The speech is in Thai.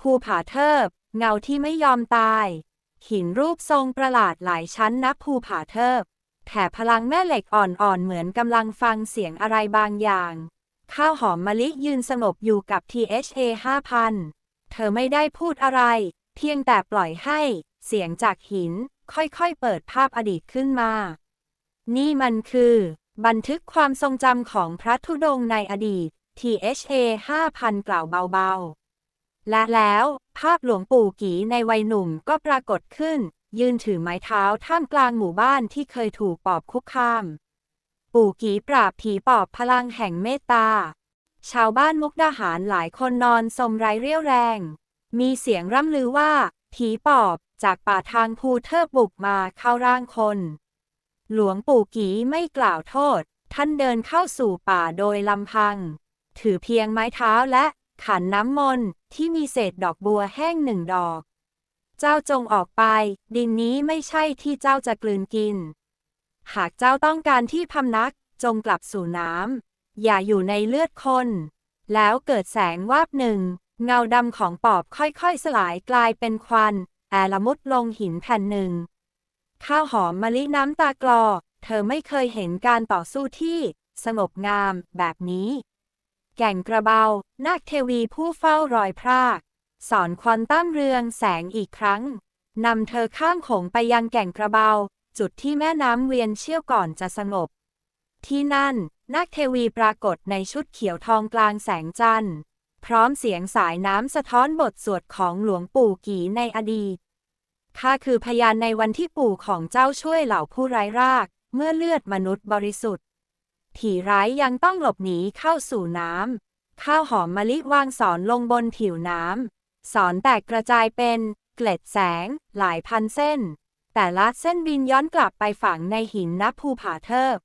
ภูผาเทิบ เงาที่ไม่ยอมตาย หินรูปทรงประหลาดหลายชั้นนับภูผาเทิบ แถบพลังแม่เหล็กอ่อนๆ เหมือนกำลังฟังเสียงอะไรบางอย่าง ข้าวหอมมะลิยืนสงบอยู่กับ THA 5000 เธอไม่ได้พูดอะไร เพียงแต่ปล่อยให้ เสียงจากหิน ค่อยๆ เปิดภาพอดีตขึ้นมา นี่มันคือ บันทึกความทรงจำของพระธุดงค์ในอดีต THA 5000 กล่าวเบาๆ และแล้วภาพหลวงปู่กีในวัยหนุ่มก็ปรากฏขึ้น ยืนถือไม้เท้าท่ามกลางหมู่บ้านที่เคยถูกปอบคุกคาม ปู่กีปราบผีปอบพลังแห่งเมตตา ชาวบ้านมุกดาหารหลายคนนอนสมไร้เรี่ยวแรง มีเสียงร่ำลือว่า ผีปอบจากป่าทางภูเทิบบุกมาเข้าร่างคน หลวงปู่กีไม่กล่าวโทษ ท่านเดินเข้าสู่ป่าโดยลำพัง ถือเพียงไม้เท้าและขันน้ำมนต์ ที่มีเศษดอกบัวแห้งหนึ่งดอก เจ้าจงออกไป ดินนี้ไม่ใช่ที่เจ้าจะกลืนกิน หากเจ้าต้องการที่พำนัก จงกลับสู่น้ำอย่าอยู่ในเลือดคน แล้วเกิดแสงวาบหนึ่ง เงาดำของปอบค่อยๆสลายกลายเป็นควัน แอละมุดลงหินแผ่นหนึ่ง ข้าวหอมมะลิน้ำตากลอ เธอไม่เคยเห็นการต่อสู้ที่ สงบงามแบบนี้ แก่งกระเบา นาคเทวีผู้เฝ้ารอยพราก สอนควอนตั้มเรืองแสงอีกครั้ง นำเธอข้ามโขงไปยังแก่งกระเบา จุดที่แม่น้ำเวียนเชี่ยวก่อนจะสงบ ที่นั่น นาคเทวีปรากฏในชุดเขียวทองกลางแสงจันทร์ พร้อมเสียงสายน้ำสะท้อนบทสวดของหลวงปู่กีในอดีตข้าคือพยานในวันที่ปู่ของเจ้าช่วยเหล่าผู้ไร้ราก เมื่อเลือดมนุษย์บริสุทธิ์ ผีร้ายยังต้องหลบหนีเข้าสู่น้ำ ข้าวหอมมะลิวางสอนลงบนผิวน้ำ สอนแตกกระจายเป็น เกล็ดแสง หลายพันเส้น แต่ละเส้นบินย้อนกลับไปฝังในหินนับภูผาเทิบ